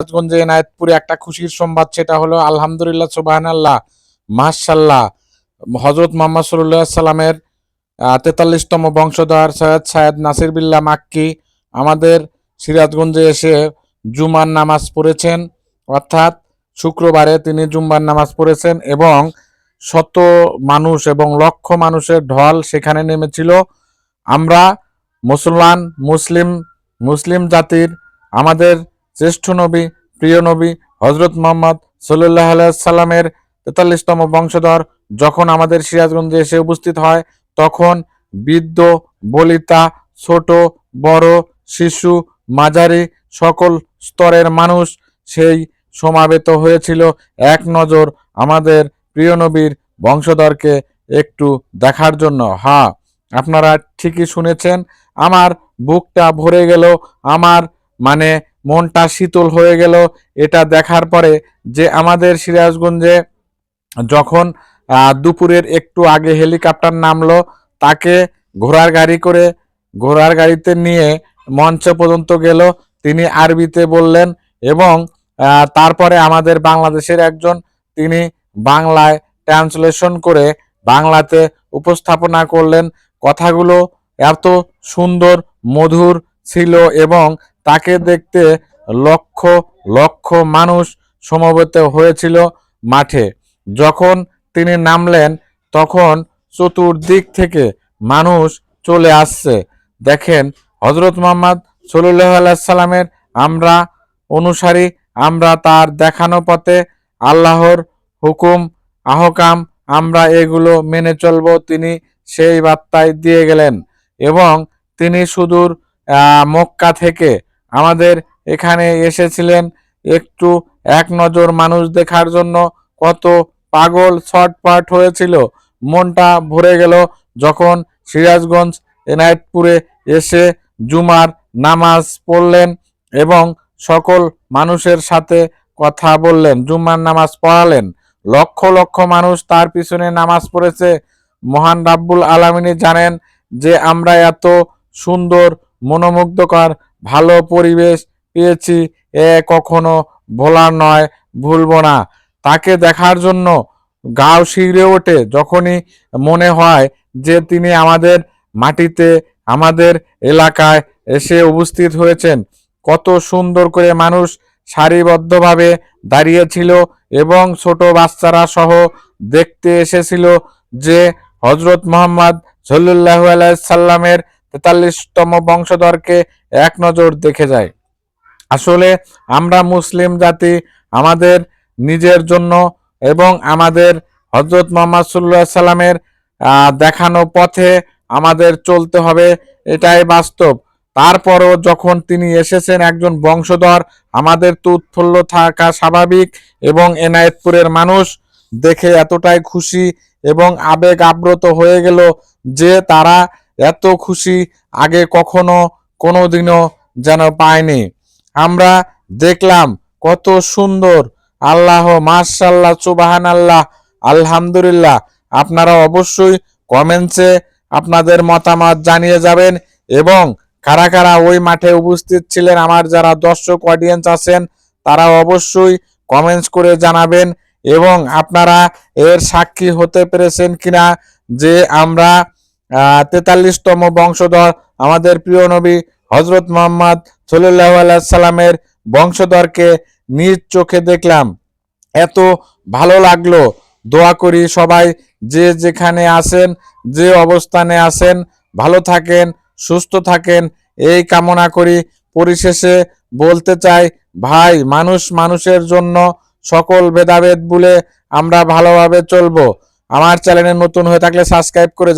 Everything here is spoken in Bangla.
সিরাজগঞ্জে এনায়েতপুরে একটা খুশির সংবাদ, সেটা হলো, আলহামদুলিল্লাহ সুবাহান আল্লাহ মাশাল্লাহ হজরত মোহাম্মদ সাল্লাহ সাল্লামের তেতাল্লিশতম বংশধর সৈয়দ সায়েদ নাসির বিল্লাহ মাক্কি আমাদের সিরাজগঞ্জে এসে জুমার নামাজ পড়েছেন। অর্থাৎ শুক্রবারে তিনি জুম্বার নামাজ পড়েছেন এবং শত মানুষ এবং লক্ষ মানুষের ঢল সেখানে নেমেছিল। আমরা মুসলমান, মুসলিম মুসলিম জাতির, আমাদের শ্রেষ্ঠ নবী, প্রিয় নবী হজরত মোহাম্মদ সাল্লাহ সাল্লামের তেতাল্লিশতম বংশধর যখন আমাদের সিরাজগঞ্জে এসে উপস্থিত হয়, তখন বৃদ্ধ, বলিতা, ছোট, বড়, শিশু, মাঝারি সকল স্তরের মানুষ সেই সমাবেত হয়েছিল। এক নজর আমাদের প্রিয় নবীর বংশধরকে একটু দেখার জন্য। হা আপনারা ঠিকই শুনেছেন, আমার বুকটা ভরে গেল। আমার মানে মনটা শীতল হয়ে গেল। এটা দেখার পরে যে আমাদের সিরাজগঞ্জে যখন দুপুরের একটু আগে হেলিকপ্টার নামলো, তাকে ঘোড়ার গাড়ি করে, ঘোড়ার গাড়িতে নিয়ে মঞ্চ পর্যন্ত গেল। তিনি আরবিতে বললেন এবং তারপরে আমাদের বাংলাদেশের একজন, তিনি বাংলায় ট্রান্সলেশন করে বাংলাতে উপস্থাপনা করলেন। কথাগুলো এত সুন্দর, মধুর ছিল এবং তাকে দেখতে লক্ষ লক্ষ মানুষ সমবেত হয়েছিল মাঠে। যখন তিনি নামলেন, তখন চতুর্দিক থেকে মানুষ চলে আসছে। দেখেন হজরত মোহাম্মদ সল্লাহ সাল্লামের আমরা অনুসারী, আমরা তার দেখানো পথে আল্লাহর হুকুম, আহকাম, আমরা এগুলো মেনে চলব, তিনি সেই বার্তায় দিয়ে গেলেন এবং তিনি সুদূর মক্কা থেকে আমাদের এখানে এসেছিলেন। একটু এক নজর মানুষ দেখার জন্য কত পাগল ছটপাট হয়েছিল। মনটা ভরে গেল যখন সিরাজগঞ্জ এনায়েতপুরে এসে জুমার নামাজ পড়লেন এবং সকল মানুষের সাথে কথা বললেন জুম্মার নামাজ পড়ালেন। লক্ষ লক্ষ মানুষ তার পিছনে নামাজ পড়েছে। মহান রাব্বুল আলমিনী জানেন যে আমরা এত সুন্দর মনোমুগ্ধকর, ভালো পরিবেশ পেয়েছি, এ কখনো ভোলার নয়, ভুলবো না। তাকে দেখার জন্য গাও শিগড়ে ওঠে, যখনই মনে হয় যে তিনি আমাদের মাটিতে, আমাদের এলাকায় এসে উপস্থিত হয়েছেন। কত সুন্দর করে মানুষ সারিবদ্ধভাবে দাঁড়িয়েছিল এবং ছোট বাচ্চারা সহ দেখতে এসেছিল যে হজরত মোহাম্মদ সল্লাহ সাল্লামের তেতাল্লিশতম বংশধরকে এক নজর দেখে যায়। আসলে আমরা মুসলিম জাতি, আমাদের নিজের জন্য এবং আমাদের হজরত মোহাম্মদ সাল্লাহ সাল্লামের দেখানো পথে আমাদের চলতে হবে, এটাই বাস্তব। তারপরও যখন তিনি এসেছেন একজন বংশধর, আমাদের তো উৎফুল্ল থাকা স্বাভাবিক এবং এনায়েতপুরের মানুষ দেখে এতটাই খুশি এবং আবেগ আব্রত হয়ে গেল যে তারা এত খুশি আগে কখনো কোনোদিনও যেন পায়নি আমরা দেখলাম কত সুন্দর। আল্লাহ মার্শাল্লাহ সুবাহান আল্লাহ আলহামদুলিল্লাহ। আপনারা অবশ্যই কমেন্টসে আপনাদের মতামত জানিয়ে যাবেন এবং কারা কারা ওই মাঠে উপস্থিত ছিলেন, আমার যারা দর্শক অডিয়েন্স আছেন, তারা অবশ্যই কমেন্টস করে জানাবেন এবং আপনারা এর সাক্ষী হতে পেরেছেন কিনা যে আমরা তেতাল্লিশতম বংশধর আমাদের প্রিয় নবী হজরত মোহাম্মদ সাল্লাহ সাল্লামের বংশধরকে নিজ চোখে দেখলাম। এত ভালো লাগল। দোয়া করি সবাই যে যেখানে আছেন, যে অবস্থানে আছেন, ভালো থাকেন, সুস্থ থাকেন, এই কামনা করি। পরিশেষে বলতে চাই, ভাই, মানুষ মানুষের জন্য সকল ভেদাভেদ বলে আমরা ভালোভাবে চলবো। আমার চ্যানেলে নতুন হয়ে থাকলে সাবস্ক্রাইব করে।